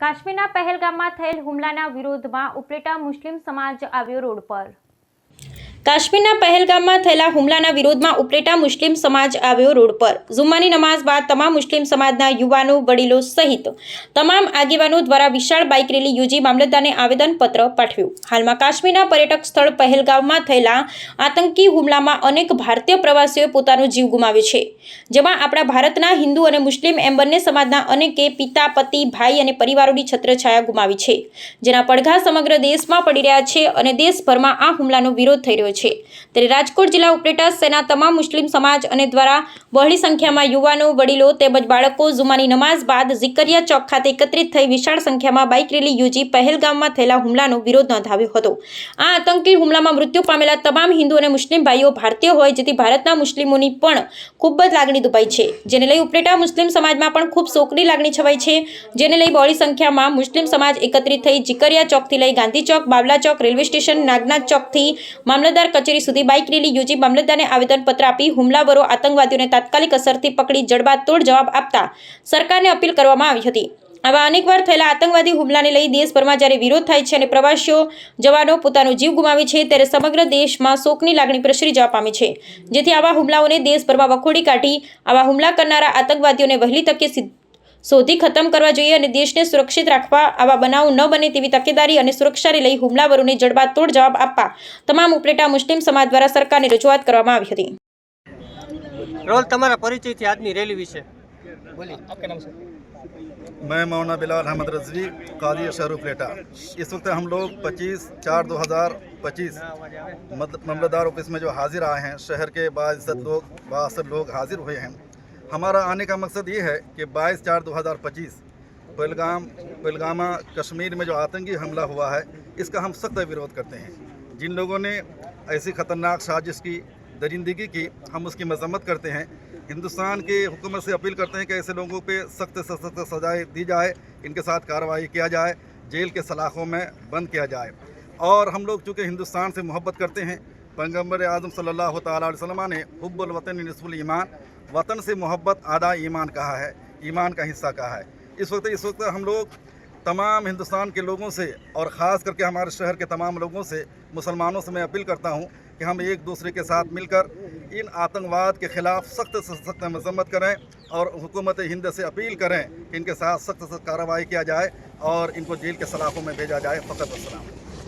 કાશ્મીરના પહેલગામમાં થયેલ હુમલાના વિરોધમાં ઉપલેટા મુસ્લિમ સમાજ આવ્યો રોડ પર. કાશ્મીરના પહેલગામમાં થયેલા હુમલાના વિરોધમાં ઉપલેટા મુસ્લિમ સમાજ આવ્યો રોડ પર. જુમ્માની નમાઝ બાદ તમામ મુસ્લિમ સમાજના યુવાનો, વડીલો સહિત તમામ આગેવાનો દ્વારા વિશાળ બાઇક રેલી યોજી મામલતદારને આવેદનપત્ર પાઠવ્યું. હાલમાં કાશ્મીરના પર્યટક સ્થળ પહેલગામમાં થયેલા આતંકી હુમલામાં અનેક ભારતીય પ્રવાસીઓએ પોતાનો જીવ ગુમાવ્યો છે. જેમાં આપણા ભારતના હિન્દુ અને મુસ્લિમ એમ બંને સમાજના અનેકે પિતા, પતિ, ભાઈ અને પરિવારોની છત્રછાયા ગુમાવી છે. જેના પડઘા સમગ્ર દેશમાં પડી રહ્યા છે અને દેશભરમાં આ હુમલાનો વિરોધ થઈ રહ્યો છે. ત્યારે રાજકોટ જિલ્લા ઉપલેટા સેના તમામ મુસ્લિમ સમાજ અને દ્વારા બહોળી સંખ્યામાં યુવાનો, વડીલો તેમજ બાળકો જુમાની નમાઝ બાદ ઝિકરિયા ચોક ખાતે એકત્રિત થઈ વિશાળ સંખ્યામાં બાઇક રેલી યોજી પહેલગામમાં થયેલા હુમલાનો વિરોધ નોંધાવ્યો હતો. આ આતંકી હુમલામાં મૃત્યુ પામેલા તમામ હિન્દુ અને મુસ્લિમ ભાઈઓ ભારતીય હોય જેથી ભારતના મુસ્લિમોની પણ ખૂબ જ લાગણી દુભાઈ છે. જેને લઈ ઉપલેટા મુસ્લિમ સમાજમાં પણ ખૂબ શોકની લાગણી છવાઈ છે. જેને લઈ બહોળી સંખ્યામાં મુસ્લિમ સમાજ એકત્રિત થઈ જીકરિયા ચોકથી લઈ ગાંધી ચોક, બાવલા ચોક, રેલવે સ્ટેશન, નાગનાથ ચોકથી મામલતદાર કચેરી સુધી બાઇક રેલી યોજી મામલતદારને આવેદનપત્ર આપી હુમલાવરો આતંકવાદીઓને તાત્કાલિક અસરથી પકડી જડબાતોડ જવાબ આપતા સરકારને અપીલ કરવામાં આવી હતી. આવા અનેકવાર થયેલા આતંકવાદી હુમલાને લઈ દેશભરમાં જ્યારે વિરોધ થાય છે અને પ્રવાસીઓ જવાનો પોતાનો જીવ ગુમાવે છે, ત્યારે સમગ્ર દેશમાં શોકની લાગણી પ્રસરી જવા પામી છે. જેથી આવા હુમલાઓને દેશભરમાં વખોડી કાઢી, આવા હુમલા કરનારા આતંકવાદીઓને વહેલી તકે શોધી ખતમ કરવા જોઈએ અને દેશને સુરક્ષિત રાખવા આવા બનાવ ન બને તેવી તકેદારી અને સુરક્ષાને લઈ હુમલાવરોને જડબાતોડ જવાબ આપવા તમામ ઉપલેટા મુસ્લિમ સમાજ દ્વારા સરકારને રજૂઆત કરવામાં આવી હતી. રોલ તમારા પરિચયથી આજની રેલી વિશે. میں مولانا بلال احمد رضوی قاضی شہر اپلیٹا اس وقت ہم لوگ پچیس چار دو ہزار پچیس مملدار اوپس میں جو حاضر آئے ہیں شہر کے بعض عزت لوگ بآثر لوگ حاضر ہوئے ہیں ہمارا آنے کا مقصد یہ ہے کہ بائیس چار دو ہزار پچیس پہلگام، پہلگامہ، کشمیر میں جو آتنکی حملہ ہوا ہے، اس کا ہم سخت ویروت کرتے ہیں۔ جن لوگوں نے ایسی خطرناک سازش کی، درندگی کی، ہم اس کی مذمت کرتے ہیں۔ ہندوستان کے حکومت سے اپیل کرتے ہیں کہ ایسے لوگوں پہ سخت سے سخت سزائیں دی جائے، ان کے ساتھ کارروائی کیا جائے، جیل کے سلاخوں میں بند کیا جائے۔ اور ہم لوگ چونکہ ہندوستان سے محبت کرتے ہیں، پیغمبر اعظم صلی اللہ تعالیٰ علیہ وسلم نے حب الوطن نصف الایمان وطن سے محبت آدھا ایمان کہا ہے، ایمان کا حصہ کہا ہے۔ اس وقت اس وقت ہم لوگ تمام ہندوستان کے لوگوں سے اور خاص کر کے ہمارے شہر کے تمام لوگوں سے، مسلمانوں سے میں اپیل کرتا ہوں کہ ہم ایک دوسرے کے ساتھ مل کر ان آتنگواد کے خلاف سخت سے سخت مذمت کریں اور حکومت ہند سے اپیل کریں کہ ان کے ساتھ سخت سے سخت کارروائی کیا جائے اور ان کو جیل کے سلاخوں میں بھیجا جائے۔ فقط السلام